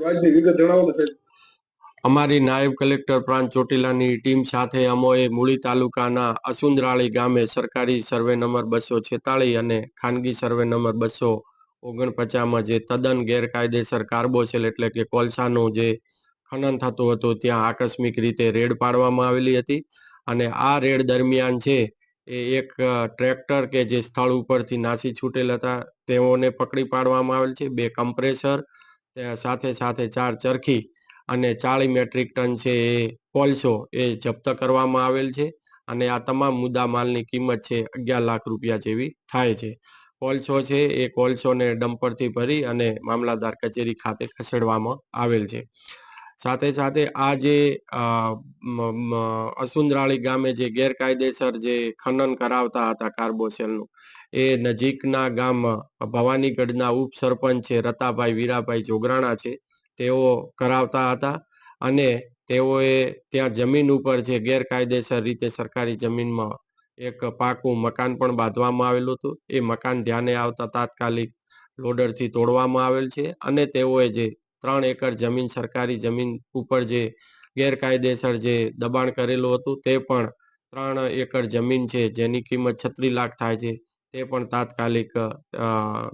સાહેબ. અમારી નાયબ કલેક્ટર પ્રાંત ચોટીલાની ટીમ સાથે અમોએ મૂળી તાલુકાના અસુંદરાળી ગામે સરકારી સર્વે નંબર બસો છેતાળીસ અને ખાનગી સર્વે નંબર બસો ઓગણપચાસમાં જે તદ્દન ગેરકાયદેસર કાર્બોસેલ એટલે કે કોલસાનું જે ખનન થતું હતું, ત્યાં આકસ્મિક રીતે રેડ પાડવામાં આવેલી હતી અને આ રેડ દરમિયાન છે એ એક ટ્રેક્ટર કે જે સ્થળ ઉપરથી નાસી છૂટેલ હતા, તેઓને પકડી પાડવામાં આવેલ છે. બે કમ્પ્રેસર સાથે સાથે ચાર ચરખી અને ચાળીસ મેટ્રિક ટન છે એ કોલસો એ જપ્ત કરવામાં આવેલ છે. અને આ તમામ મુદ્દા માલની કિંમત છે અગિયાર લાખ રૂપિયા જેવી થાય છે. કોલસો છે એ કોલસોને ડમ્પરથી ભરી અને મામલાદાર કચેરી ખાતે ખસેડવામાં આવેલ છે. સાથે સાથે આ જે અસુંદરાળી ગામે જે ગેરકાયદેસર જે ખનન કરાવતા હતા કાર્બોસેલનું, એ નજીકના ગામ ભવાનીગઢના ઉપસરપંચ છે રતાભાઈ વીરાભાઈ જોગરાણા છે, તેઓ કરાવતા હતા અને તેઓએ ત્યાં જમીન ઉપર જે ગેરકાયદેસર રીતે સરકારી જમીનમાં એક પાકું મકાન પણ બાંધવામાં આવેલું હતું. એ મકાન ધ્યાને આવતા તાત્કાલિક લોડરથી તોડવામાં આવેલ છે અને તેઓએ જે ત્રણ એકર જમીન સરકારી જમીન ઉપર જે ગેરકાયદેસર જે દબાણ કરેલું હતું, તે પણ ત્રણ એકર જમીન છે, જેની કિંમત છત્રીસ લાખ થાય છે, તે પણ તાત્કાલિક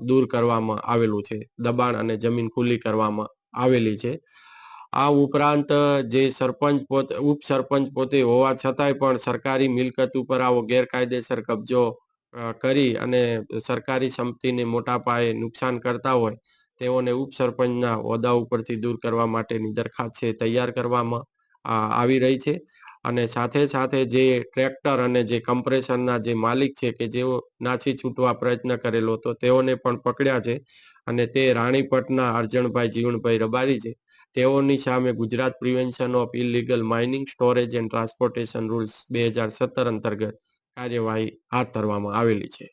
દૂર કરવામાં આવેલું છે. દબાણ અને જમીન ખુલ્લી કરવામાં આવેલી છે. આ ઉપરાંત, જે સરપંચ પોતે ઉપસરપંચ પોતે હોવા છતાંય પણ સરકારી મિલકત ઉપર આવો ગેરકાયદેસર કબજો કરી અને સરકારી સંપત્તિને મોટા પાયે નુકસાન કરતા હોય તેઓને ઉપસરપંચના હોદ્દા ઉપરથી દૂર કરવા માટેની દરખાસ્ત છે તૈયાર કરવામાં આવી રહી છે. અને સાથે સાથે જે ટ્રેક્ટર અને જે કમ્પ્રેસરના જે માલિક છે કે જેઓ નાસી છૂટવા પ્રયત્ન કરેલો હતો તેઓને પણ પકડ્યા છે અને તે રાણીપટના અર્જણભાઈ જીવણભાઈ રબારી છે. તેઓની સામે Gujarat prevention of illegal mining storage and transportation rules બે હજાર સત્તર અંતર્ગત કાર્યવાહી હાથ ધરવામાં આવેલી છે.